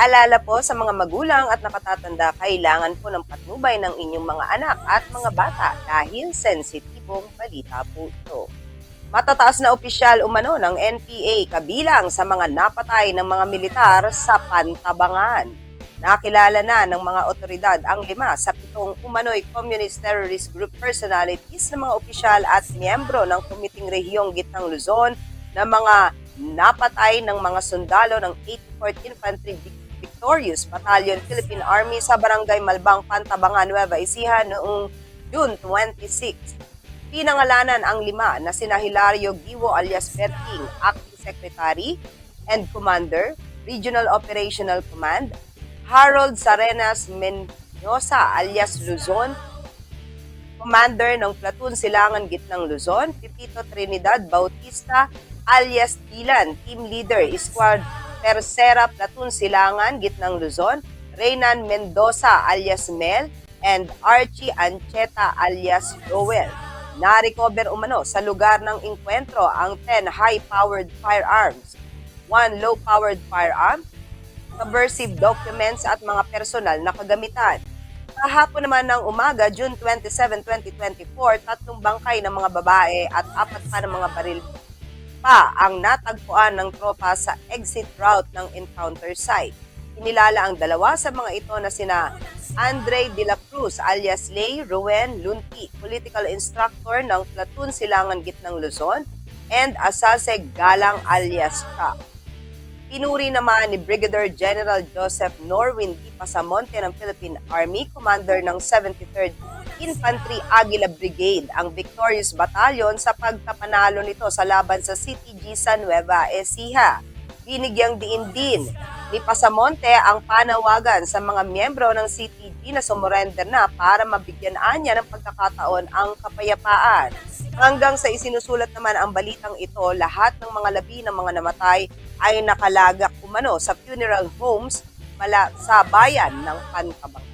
Paalala po sa mga magulang at nakatatanda, kailangan po ng patnubay ng inyong mga anak at mga bata dahil sensitibong balita po ito. Matataas na opisyal umano ng NPA kabilang sa mga napatay ng mga militar sa Pantabangan. Nakilala na ng mga otoridad ang lima sa pitong umano'y communist terrorist group personalities ng mga opisyal at miyembro ng Komiting Rehiyong Gitnang Luzon na mga napatay ng mga sundalo ng 84th Infantry Victorious Battalion Philippine Army sa Barangay Malbang, Pantabangan, Nueva Ecija noong June 26. Pinangalanan ang lima na sina Hilario Giwo alias Berting, Acting Secretary and Commander, Regional Operational Command, Harold Sarenas Menyosa alias Luzon, Commander ng Platoon Silangan Gitnang Luzon, Pipito Trinidad Bautista alias Dylan, Team Leader, Squad Tercera Platoon Silangan Gitnang Luzon, Reynan Mendoza alias Mel, and Archie Ancheta alias Joel. Na-recover umano sa lugar ng inkwentro ang 10 high-powered firearms, 1 low-powered firearm, subversive documents at mga personal na kagamitan. Kahapon naman ng umaga, June 27, 2024, tatlong bangkay ng mga babae at apat pa ng mga baril pa ang natagpuan ng tropa sa exit route ng encounter site. Inilala ang dalawa sa mga ito na sina Andre De La Cruz alias Lay Ruen Lunti, political instructor ng Platoon Silangan Gitnang Luzon, and Asase Galang alias Chuck. Pinuri naman ni Brigadier General Joseph Norwin Di Pasamonte ng Philippine Army, commander ng 73rd Infantry Aguila Brigade, ang Victorious Battalion sa pagkapanalo nito sa laban sa CTG sa Nueva Ecija. Binigyang diin din ni Pasamonte ang panawagan sa mga miyembro ng CTG na sumurrender na para mabigyan niya ng pagkakataon ang kapayapaan. Hanggang sa isinusulat naman ang balitang ito, lahat ng mga labi ng mga namatay ay nakalagak umano sa funeral homes mala sa bayan ng Pantabang.